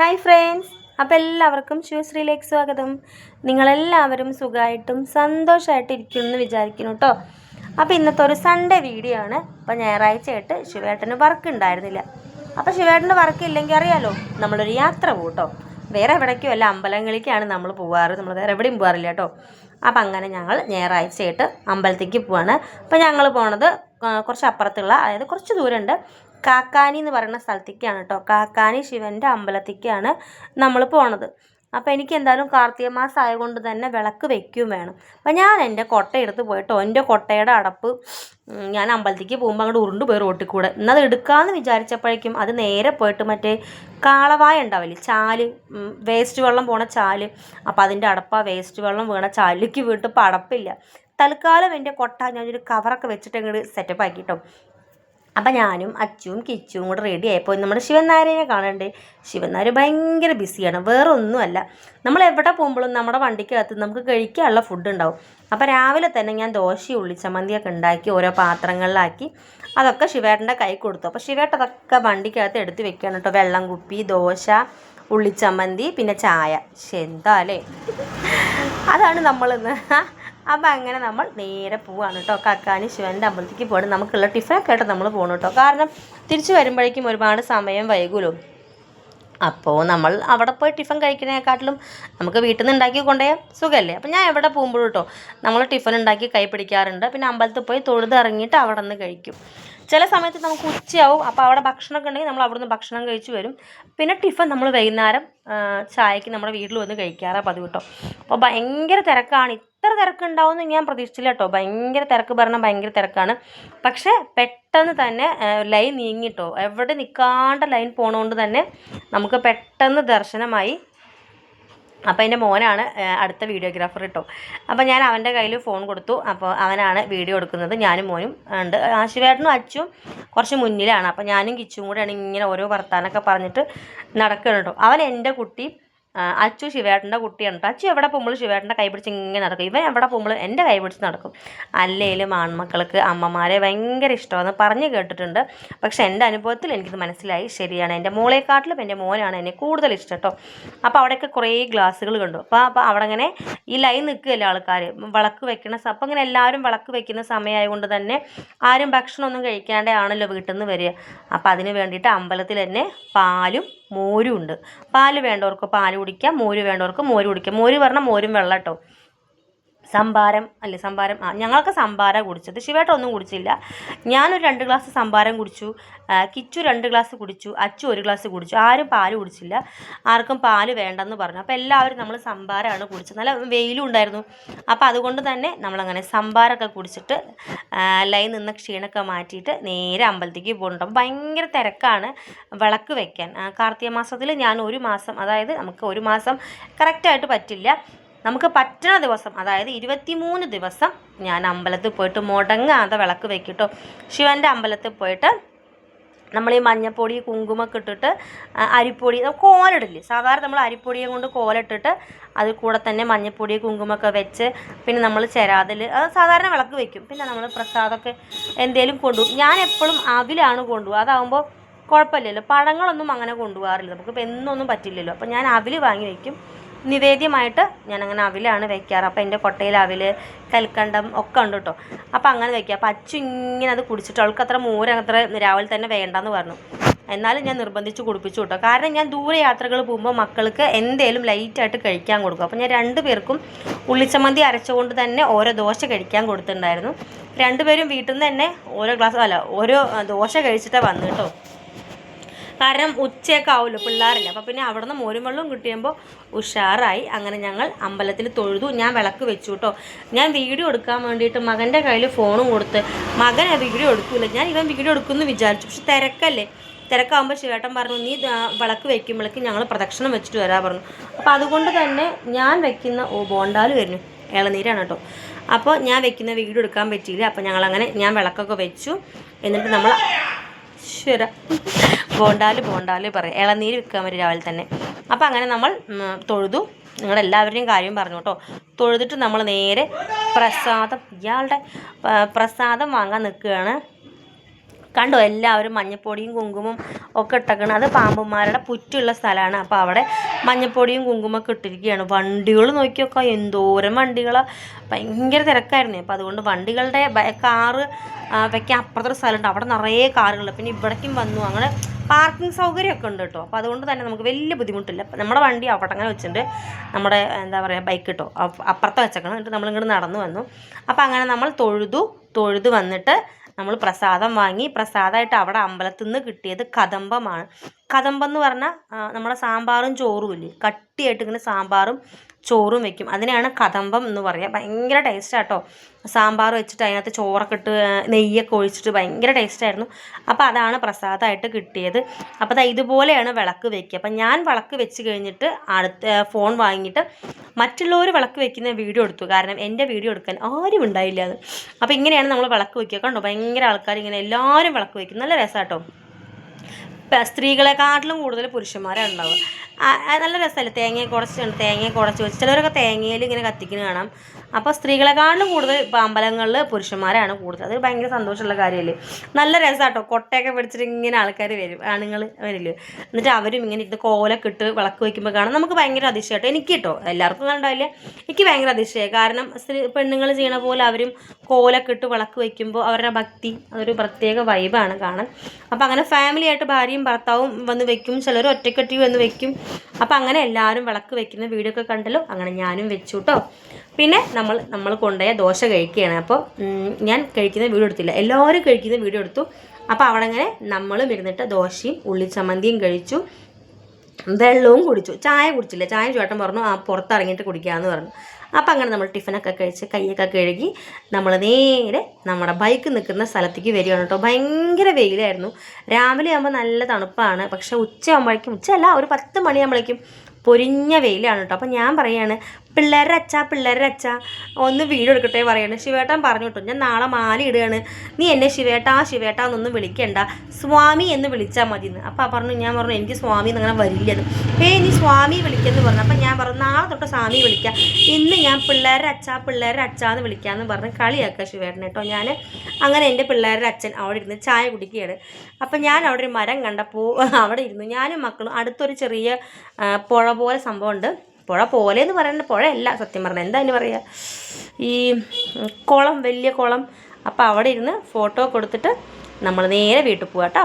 Hi friends അപ്പോൾ എല്ലാവർക്കും ശിവശ്രീയിലേക്ക് സ്വാഗതം. നിങ്ങളെല്ലാവരും സുഖമായിട്ടും സന്തോഷമായിട്ട് ഇരിക്കുമെന്ന് വിചാരിക്കുന്നു കേട്ടോ അപ്പോൾ ഇന്നത്തെ ഒരു സൺഡേ വീഡിയോ ആണ്. അപ്പോൾ ഞായറാഴ്ചയായിട്ട് ശിവേട്ടന് വർക്ക് ഉണ്ടായിരുന്നില്ല. അപ്പോൾ ശിവേട്ടന് വർക്ക് ഇല്ലെങ്കിൽ അറിയാലോ നമ്മളൊരു യാത്ര പോകും കേട്ടോ വേറെ എവിടേക്കും അല്ല അമ്പലങ്ങളിലേക്കാണ് നമ്മൾ പോകാറ് നമ്മൾ വേറെ എവിടെയും പോകാറില്ല കേട്ടോ അപ്പം അങ്ങനെ ഞങ്ങൾ ഞായറാഴ്ചയായിട്ട് അമ്പലത്തേക്ക് പോവാണ്. അപ്പം ഞങ്ങൾ പോണത് കുറച്ച് അപ്പുറത്തുള്ള അതായത് കുറച്ച് ദൂരമുണ്ട്. കാക്കാനി എന്ന് പറയുന്ന സ്ഥലത്തേക്കാണ് കേട്ടോ കാക്കാനി ശിവന്റെ അമ്പലത്തേക്കാണ് നമ്മൾ പോണത്. അപ്പോൾ എനിക്ക് എന്തായാലും കാർത്തിക മാസം ആയതുകൊണ്ട് തന്നെ വിളക്ക് വെക്കുകയും വേണം. അപ്പം ഞാൻ എന്റെ കൊട്ട എടുത്ത് പോയിട്ടോ. എന്റെ കൊട്ടയുടെ അടപ്പ് ഞാൻ അമ്പലത്തേക്ക് പോകുമ്പോൾ അങ്ങോട്ട് ഉരുണ്ട് പോയി റോട്ടിൽ കൂടെ. എന്നത് എടുക്കാമെന്ന് വിചാരിച്ചപ്പോഴേക്കും അത് നേരെ പോയിട്ട് മറ്റേ കാളവായ ഉണ്ടാവില്ലേ? ചാൽ വേസ്റ്റ് വെള്ളം പോണ ചാൽ. അപ്പോൾ അതിന്റെ അടപ്പ വേസ്റ്റ് വെള്ളം വീണ ചാലിലേക്ക് വീട്ടിപ്പോൾ അടപ്പില്ല. തൽക്കാലം എന്റെ കൊട്ട ഞാനൊരു കവറൊക്കെ വെച്ചിട്ട് അങ്ങോട്ട് സെറ്റപ്പ് ആക്കിട്ടോ. അപ്പം ഞാനും അച്ചുവും കിച്ചുവും കൂടെ റെഡി ആയപ്പോൾ നമ്മുടെ ശിവൻ നായരെ കാണണ്ടേ. ശിവൻ നായർ ഭയങ്കര ബിസിയാണ് വേറെ ഒന്നുമല്ല നമ്മൾ എവിടെ പോകുമ്പോഴും നമ്മുടെ വണ്ടിക്കകത്ത് നമുക്ക് കഴിക്കാനുള്ള ഫുഡ് ഉണ്ടാവും. അപ്പോൾ രാവിലെ തന്നെ ഞാൻ ദോശയും ഉള്ളിച്ചമന്തിയൊക്കെ ഉണ്ടാക്കി ഓരോ പാത്രങ്ങളിലാക്കി അതൊക്കെ ശിവേട്ടന്റെ കൈ കൊടുത്തു. അപ്പോൾ ശിവേട്ട അതൊക്കെ വണ്ടിക്കകത്ത് എടുത്ത് വെക്കുകയാണ് കേട്ടോ. വെള്ളം കുപ്പി ദോശ ഉള്ളിച്ചമ്മന്തി പിന്നെ ചായ. എന്താ അല്ലേ? അതാണ് നമ്മളിന്ന്. അപ്പം അങ്ങനെ നമ്മൾ നേരെ പോവാണ് കേട്ടോ. കക്കാനി ശിവന്റെ അമ്പലത്തിലേക്ക് പോകണം നമുക്കുള്ള ടിഫനൊക്കെ ആയിട്ട് നമ്മൾ പോകണം കേട്ടോ. കാരണം തിരിച്ചു വരുമ്പോഴേക്കും ഒരുപാട് സമയം വൈകുമല്ലോ അപ്പോൾ നമ്മൾ അവിടെ പോയി ടിഫൻ കഴിക്കുന്നതിനെക്കാട്ടിലും നമുക്ക് വീട്ടിൽ നിന്ന് ഉണ്ടാക്കി കൊണ്ടുപോയാൽ സുഖമല്ലേ? അപ്പം ഞാൻ എവിടെ പോകുമ്പോഴും കേട്ടോ നമ്മൾ ടിഫൻ ഉണ്ടാക്കി കൈ പിടിക്കാറുണ്ട്. പിന്നെ അമ്പലത്തിൽ പോയി തൊഴുത് ഇറങ്ങിയിട്ട് അവിടെ നിന്ന് കഴിക്കും. ചില സമയത്ത് നമുക്ക് ഉച്ചയാവും. അപ്പോൾ അവിടെ ഭക്ഷണമൊക്കെ ഉണ്ടെങ്കിൽ നമ്മൾ അവിടെ നിന്ന് ഭക്ഷണം കഴിച്ചു വരും. പിന്നെ ടിഫൻ നമ്മൾ വൈകുന്നേരം ചായക്ക് നമ്മുടെ വീട്ടിൽ വന്ന് കഴിക്കാറാണ് പതിവ് കേട്ടോ. അപ്പോൾ ഭയങ്കര തിരക്കാണ് ഇത്ര തിരക്കുണ്ടാവുമെന്ന് ഞാൻ പ്രതീക്ഷിച്ചില്ല കേട്ടോ. ഭയങ്കര തിരക്ക് പറഞ്ഞാൽ ഭയങ്കര തിരക്കാണ്. പക്ഷേ പെട്ടെന്ന് തന്നെ ലൈൻ നീങ്ങിട്ടോ. എവിടെ നിൽക്കാണ്ട് ലൈൻ പോണതുകൊണ്ട് തന്നെ നമുക്ക് പെട്ടെന്ന് ദർശനമായി. അപ്പോൾ എന്റെ മോനാണ് അടുത്ത വീഡിയോഗ്രാഫർ കേട്ടോ. അപ്പോൾ ഞാൻ അവന്റെ കയ്യിൽ ഫോൺ കൊടുത്തു. അപ്പോൾ അവനാണ് വീഡിയോ എടുക്കുന്നത്. ഞാനും മോനും ഉണ്ട്. ആശുപേട്ടനും അച്ചും കുറച്ച് മുന്നിലാണ്. അപ്പോൾ ഞാനും കിച്ചും കൂടെയാണ് ഇങ്ങനെ ഓരോ വർത്താനൊക്കെ പറഞ്ഞിട്ട് നടക്കുന്നുണ്ടോ അവൻ എന്റെ കുട്ടി അച്ചു ശിവേട്ടന്റെ കുട്ടിയാണ് കേട്ടോ അച്ചു എവിടെ പോകുമ്പോൾ ശിവേട്ടന്റെ കൈ പിടിച്ച് ഇങ്ങനെ നടക്കും. ഇവൻ എവിടെ പോകുമ്പോൾ എന്റെ കൈ പിടിച്ച് നടക്കും. അല്ലെങ്കിലും ആൺമക്കൾക്ക് അമ്മമാരെ ഭയങ്കര ഇഷ്ടമാണ് പറഞ്ഞു കേട്ടിട്ടുണ്ട്. പക്ഷേ എന്റെ അനുഭവത്തിൽ എനിക്കിത് മനസ്സിലായി. ശരിയാണ് എന്റെ മോളെക്കാട്ടിലും എന്റെ മോനാണ് എന്നെ കൂടുതൽ ഇഷ്ടം കേട്ടോ അപ്പോൾ അവിടെയൊക്കെ കുറേ ഗ്ലാസ്സുകൾ കണ്ടു. അപ്പോൾ അപ്പോൾ അവിടെ അങ്ങനെ ഈ ലൈൻ നിൽക്കുകയല്ലേ ആൾക്കാർ? വിളക്ക് വെക്കണ അപ്പം ഇങ്ങനെ എല്ലാവരും വിളക്ക് വെക്കുന്ന സമയമായതുകൊണ്ട് തന്നെ ആരും ഭക്ഷണമൊന്നും കഴിക്കാണ്ടേ ആണല്ലോ വീട്ടിൽ നിന്ന് വരിക. അപ്പോൾ അതിന് വേണ്ടിയിട്ട് അമ്പലത്തിൽ തന്നെ പാലും മോരും ഉണ്ട്. പാൽ വേണ്ടവർക്ക് പാൽ കുടിക്കാം മോര് വേണ്ടവർക്ക് മോര് കുടിക്കാം. മോര് പറഞ്ഞാൽ മോരും വെള്ളം കേട്ടോ സംഭാരം അല്ല സംഭാരം ആ ഞങ്ങളൊക്കെ സംഭാരം കുടിച്ചത്. ശിവേട്ട ഒന്നും കുടിച്ചില്ല. ഞാനൊരു രണ്ട് ഗ്ലാസ് സംഭാരം കുടിച്ചു. കിച്ചു രണ്ട് ഗ്ലാസ് കുടിച്ചു. അച്ചു ഒരു ഗ്ലാസ് കുടിച്ചു. ആരും പാൽ കുടിച്ചില്ല. ആർക്കും പാൽ വേണ്ടെന്ന് പറഞ്ഞു. അപ്പോൾ എല്ലാവരും നമ്മൾ സംഭാരമാണ് കുടിച്ചത്. നല്ല വെയിലും ഉണ്ടായിരുന്നു. അപ്പോൾ അതുകൊണ്ട് തന്നെ നമ്മളങ്ങനെ സംഭാരമൊക്കെ കുടിച്ചിട്ട് ലൈൻ നിന്ന് ക്ഷീണമൊക്കെ മാറ്റിയിട്ട് നേരെ അമ്പലത്തേക്ക് പോകുന്നുണ്ട് അപ്പോൾ ഭയങ്കര തിരക്കാണ് വിളക്ക് വയ്ക്കാൻ കാർത്തിക മാസത്തിൽ ഞാൻ ഒരു മാസം അതായത് നമുക്ക് ഒരു മാസം കറക്റ്റായിട്ട് പറ്റില്ല. നമുക്ക് പറ്റണ ദിവസം അതായത് ഇരുപത്തിമൂന്ന് ദിവസം ഞാൻ അമ്പലത്തിൽ പോയിട്ട് മുടങ്ങാതെ വിളക്ക് വെക്കിട്ടോ. ശിവന്റെ അമ്പലത്തിൽ പോയിട്ട് നമ്മൾ ഈ മഞ്ഞപ്പൊടി കുങ്കുമൊക്കെ ഇട്ടിട്ട് അരിപ്പൊടി കോലിടില്ലേ സാധാരണ നമ്മൾ അരിപ്പൊടിയെ കൊണ്ട് കോലിട്ടിട്ട് അതിൽ കൂടെ തന്നെ മഞ്ഞപ്പൊടി കുങ്കുമൊക്കെ വെച്ച് പിന്നെ നമ്മൾ ചെരാതിൽ സാധാരണ വിളക്ക് വെക്കും. പിന്നെ നമ്മൾ പ്രസാദമൊക്കെ എന്തേലും കൊണ്ടുപോകും ഞാൻ എപ്പോഴും അവിലാണ് കൊണ്ടുപോകുക അതാകുമ്പോൾ കുഴപ്പമില്ലല്ലോ. പഴങ്ങളൊന്നും അങ്ങനെ കൊണ്ടുപോകാറില്ല നമുക്കിപ്പോൾ എന്നൊന്നും പറ്റില്ലല്ലോ. അപ്പോൾ ഞാൻ അവിൽ വാങ്ങി വെക്കും. നിവേദ്യമായിട്ട് ഞാൻ അങ്ങനെ അവിലാണ് വെക്കാറ്. അപ്പോൾ എന്റെ കൊട്ടയിൽ അവിൽ കൽക്കണ്ടം ഒക്കെ ഉണ്ട് കേട്ടോ അപ്പോൾ അങ്ങനെ വെക്കുക അപ്പോൾ അച്ചു ഇങ്ങനെ അത് കുടിച്ചിട്ട് അവൾക്ക് അത്ര മൂരം അത്ര രാവിലെ തന്നെ വേണ്ടെന്ന് പറഞ്ഞു. എന്നാലും ഞാൻ നിർബന്ധിച്ച് കുടിപ്പിച്ചു കേട്ടോ കാരണം ഞാൻ ദൂരെ യാത്രകൾ പോകുമ്പോൾ മക്കൾക്ക് എന്തേലും ലൈറ്റായിട്ട് കഴിക്കാൻ കൊടുക്കും. അപ്പോൾ ഞാൻ രണ്ട് പേർക്കും ഉള്ളിച്ചമ്മന്തി അരച്ചുകൊണ്ട് തന്നെ ഓരോ ദോശ കഴിക്കാൻ കൊടുത്തിട്ടുണ്ടായിരുന്നു. രണ്ടുപേരും വീട്ടിൽ നിന്ന് തന്നെ ഓരോ ഗ്ലാസ് അല്ല ഓരോ ദോശ കഴിച്ചിട്ടാണ് വന്നു കേട്ടോ കാരണം ഉച്ചയൊക്കെ ആവുമല്ലോ പിള്ളേരില്ല? അപ്പോൾ പിന്നെ അവിടെ നിന്ന് മോരും വെള്ളവും കിട്ടിയുമ്പോൾ ഉഷാറായി. അങ്ങനെ ഞങ്ങൾ അമ്പലത്തിൽ തൊഴുതു. ഞാൻ വിളക്ക് വെച്ചു കേട്ടോ ഞാൻ വീഡിയോ എടുക്കാൻ വേണ്ടിയിട്ട് മകന്റെ കയ്യിൽ ഫോണും കൊടുത്ത് മകൻ ആ വീഡിയോ എടുക്കില്ല ഞാൻ ഇവൻ വീഡിയോ എടുക്കുമെന്ന് വിചാരിച്ചു. പക്ഷെ തിരക്കല്ലേ? തിരക്കാകുമ്പോൾ ശിവേട്ടൻ പറഞ്ഞു നീ വിളക്ക് വെക്കുമ്പോഴേക്കും ഞങ്ങൾ പ്രദക്ഷിണം വെച്ചിട്ട് വരാൻ പറഞ്ഞു. അപ്പോൾ അതുകൊണ്ട് തന്നെ ഞാൻ വെക്കുന്ന ഓ ബോണ്ടാൽ വരുന്നു ഇളനീരാണ് കേട്ടോ അപ്പോൾ ഞാൻ വെക്കുന്ന വീഡിയോ എടുക്കാൻ പറ്റിയില്ല. അപ്പോൾ ഞങ്ങളങ്ങനെ ഞാൻ വിളക്കൊക്കെ വെച്ചു. എന്നിട്ട് നമ്മൾ ശര ബോണ്ടാൽ ബോണ്ടാൽ പറയും. ഇളനീര് വിൽക്കാൻ വരും രാവിലെ തന്നെ. അപ്പം അങ്ങനെ നമ്മൾ തൊഴുതു. നിങ്ങളെല്ലാവരുടെയും കാര്യം പറഞ്ഞു കേട്ടോ. തൊഴുതിട്ട് നമ്മൾ നേരെ പ്രസാദം ഇയാളുടെ പ്രസാദം വാങ്ങാൻ നിൽക്കുകയാണ്. കണ്ടോ എല്ലാവരും മഞ്ഞപ്പൊടിയും കുങ്കുമം ഒക്കെ ഇട്ടേക്കണം അത് പാമ്പന്മാരുടെ പുറ്റുള്ള സ്ഥലമാണ്. അപ്പോൾ അവിടെ മഞ്ഞപ്പൊടിയും കുങ്കുമം കുങ്കുമൊക്കെ ഇട്ടിരിക്കുകയാണ്. വണ്ടികൾ നോക്കിയൊക്കെ എന്തോരം വണ്ടികളാണ് ഭയങ്കര തിരക്കായിരുന്നു. അപ്പോൾ അതുകൊണ്ട് വണ്ടികളുടെ കാറ് വയ്ക്കാൻ അപ്പുറത്തൊരു സ്ഥലമുണ്ട്. അവിടെ നിറയെ കാറുകളുണ്ട്. പിന്നെ ഇവിടേക്കും വന്നു. അങ്ങനെ പാർക്കിംഗ് സൗകര്യമൊക്കെ ഉണ്ട് കേട്ടോ. അപ്പോൾ അതുകൊണ്ട് തന്നെ നമുക്ക് വലിയ ബുദ്ധിമുട്ടില്ല. നമ്മുടെ വണ്ടി അവിടെ അങ്ങനെ വെച്ചിട്ടുണ്ട്. നമ്മുടെ എന്താ പറയുക ബൈക്ക് കേട്ടോ അപ്പുറത്ത് വെച്ചേക്കണം. എന്നിട്ട് നമ്മളിങ്ങോട്ട് നടന്നു വന്നു. അപ്പോൾ അങ്ങനെ നമ്മൾ തൊഴുതു. തൊഴുതു വന്നിട്ട് നമ്മൾ പ്രസാദം വാങ്ങി പ്രസാദമായിട്ട് അവിടെ അമ്പലത്തിൽ നിന്ന് കിട്ടിയത് കദംബമാണ്. കദംബം എന്ന് പറഞ്ഞാൽ നമ്മുടെ സാമ്പാറും ചോറും ഇല്ലേ? കട്ടിയായിട്ട് ഇങ്ങനെ സാമ്പാറും ചോറും വെക്കും. അതിനെയാണ് കദംബം എന്ന് പറയുക ഭയങ്കര ടേസ്റ്റാട്ടോ സാമ്പാർ വെച്ചിട്ട് അതിനകത്ത് ചോറൊക്കെ ഇട്ട് നെയ്യൊക്കെ ഒഴിച്ചിട്ട് ഭയങ്കര ടേസ്റ്റായിരുന്നു അപ്പോൾ അതാണ് പ്രസാദമായിട്ട് കിട്ടിയത്. അപ്പോൾ അത് ഇതുപോലെയാണ് വിളക്ക് വെക്കുക. അപ്പം ഞാൻ വിളക്ക് വെച്ച് കഴിഞ്ഞിട്ട് അടുത്ത ഫോൺ വാങ്ങിയിട്ട് മറ്റുള്ളവർ വിളക്ക് വെക്കുന്ന വീഡിയോ എടുത്തു. കാരണം എന്റെ വീഡിയോ എടുക്കാൻ ആരും ഉണ്ടായില്ല അത്. അപ്പോൾ ഇങ്ങനെയാണ് നമ്മൾ വിളക്ക് വെക്കുക. കണ്ടോ? ഭയങ്കര ആൾക്കാർ ഇങ്ങനെ എല്ലാവരും വിളക്ക് വെക്കും. നല്ല രസമാട്ടോ സ്ത്രീകളെക്കാട്ടിലും കൂടുതൽ പുരുഷന്മാരാണ് ഉണ്ടാവുക. നല്ല രസമല്ലേ? തേങ്ങയെ കുറച്ച് തേങ്ങയെ കുടച്ച് വെച്ച് ചിലരൊക്കെ തേങ്ങയിൽ ഇങ്ങനെ കത്തിക്കുന്നത് കാണാം. അപ്പോൾ സ്ത്രീകളെക്കാട്ടിലും കൂടുതൽ ഇപ്പോൾ അമ്പലങ്ങളിൽ പുരുഷന്മാരാണ് കൂടുതൽ. അത് ഭയങ്കര സന്തോഷമുള്ള കാര്യമല്ലേ? നല്ല രസമാട്ടോ. കൊട്ടയൊക്കെ പിടിച്ചിട്ട് ഇങ്ങനെ ആൾക്കാർ വരും ആണുങ്ങൾ വരില്ലേ? എന്നിട്ട് അവരും ഇങ്ങനെ ഇത് കോലൊക്കെ ഇട്ട് വിളക്ക് വയ്ക്കുമ്പോൾ കാണാം. നമുക്ക് ഭയങ്കര അതിശയമാട്ടോ എനിക്ക് കേട്ടോ എല്ലാവർക്കും കണ്ടാവില്ല എനിക്ക് ഭയങ്കര അതിശയമായി കാരണം സ്ത്രീ പെണ്ണുങ്ങൾ ചെയ്യണ പോലെ അവരും കോലൊക്കെ ഇട്ട് വിളക്ക് വയ്ക്കുമ്പോൾ അവരുടെ ഭക്തി അതൊരു പ്രത്യേക വൈബാണ് കാണാൻ. അപ്പോൾ അങ്ങനെ ഫാമിലി ആയിട്ട് ഭാര്യയും ഭർത്താവും വന്ന് വെക്കും ചിലർ ഒറ്റക്കെട്ടി വന്ന് വെക്കും. അപ്പം അങ്ങനെ എല്ലാവരും വിളക്ക് വെക്കുന്ന വീഡിയോ കണ്ടല്ലോ? അങ്ങനെ ഞാനും വെച്ചു കേട്ടോ പിന്നെ നമ്മൾ നമ്മൾ കൊണ്ടുപോയ ദോശ കഴിക്കുകയാണ്. അപ്പോൾ ഞാൻ കഴിക്കുന്ന വീഡിയോ എടുത്തില്ല. എല്ലാവരും കഴിക്കുന്ന വീഡിയോ എടുത്തു. അപ്പോൾ അവിടെ അങ്ങനെ നമ്മളും ഇരുന്നിട്ട് ദോശയും ഉള്ളിച്ചമ്മന്തിയും കഴിച്ചു. വെള്ളവും കുടിച്ചു. ചായ കുടിച്ചില്ല. ചായ ചേട്ടൻ പറഞ്ഞു ആ പുറത്തിറങ്ങിയിട്ട് കുടിക്കാമെന്ന് പറഞ്ഞു. അപ്പം അങ്ങനെ നമ്മൾ ടിഫിനൊക്കെ കഴിച്ച് കൈയൊക്കെ കഴുകി നമ്മൾ നേരെ നമ്മുടെ ബൈക്ക് നിൽക്കുന്ന സ്ഥലത്തേക്ക് വരികയാണ് കേട്ടോ. ഭയങ്കര വെയിലായിരുന്നു. രാവിലെ ആകുമ്പോൾ നല്ല തണുപ്പാണ്. പക്ഷേ ഉച്ചയാകുമ്പോഴേക്കും ഉച്ചയല്ല ഒരു പത്ത് മണിയാകുമ്പോഴേക്കും പൊരിഞ്ഞ വെയിലാണ് കേട്ടോ. അപ്പം ഞാൻ പറയാണ് പിള്ളേരുടെ അച്ഛ പിള്ളേരുടെ അച്ഛ ഒന്ന് വീഡിയോ എടുക്കട്ടെ പറയാണ്. ശിവേട്ടൻ പറഞ്ഞു കിട്ടും ഞാൻ നാളെ മാല ഇടുകയാണ്. നീ എന്നെ ശിവേട്ട ആ ശിവേട്ട എന്നൊന്നും വിളിക്കണ്ട. സ്വാമി എന്ന് വിളിച്ചാൽ മതി എന്ന് അപ്പം പറഞ്ഞു ഞാൻ പറഞ്ഞു എനിക്ക് സ്വാമി എന്നങ്ങനെ വരില്ലെന്ന് ഏയ് നീ സ്വാമി വിളിക്കെന്ന് പറഞ്ഞു. അപ്പം ഞാൻ പറഞ്ഞു നാളെ തൊട്ട് സ്വാമി വിളിക്കാം. ഇന്ന് ഞാൻ പിള്ളേരുടെ അച്ഛ പിള്ളേരുടെ അച്ഛ എന്ന് വിളിക്കാമെന്ന് പറഞ്ഞ് കളിയാക്കുക ശിവേട്ടനെ കേട്ടോ ഞാൻ അങ്ങനെ എന്റെ പിള്ളേരുടെ അച്ഛൻ അവിടെ ഇരുന്ന് ചായ കുടിക്കുകയാണ്. അപ്പം ഞാൻ അവിടെ ഒരു മരം കണ്ടപ്പോൾ അവിടെ ഇരുന്നു. ഞാനും മക്കളും അടുത്തൊരു ചെറിയ പുഴ പോലെ സംഭവമുണ്ട്. പുഴ പോലെ എന്ന് പറയുന്നത് പുഴയല്ല സത്യം പറഞ്ഞാൽ എന്താ അതിന് പറയുക ഈ കുളം വലിയ കുളം. അപ്പോൾ അവിടെ ഇരുന്ന് ഫോട്ടോ കൊടുത്തിട്ട് നമ്മൾ നേരെ വീട്ടിൽ പോവാം കേട്ടോ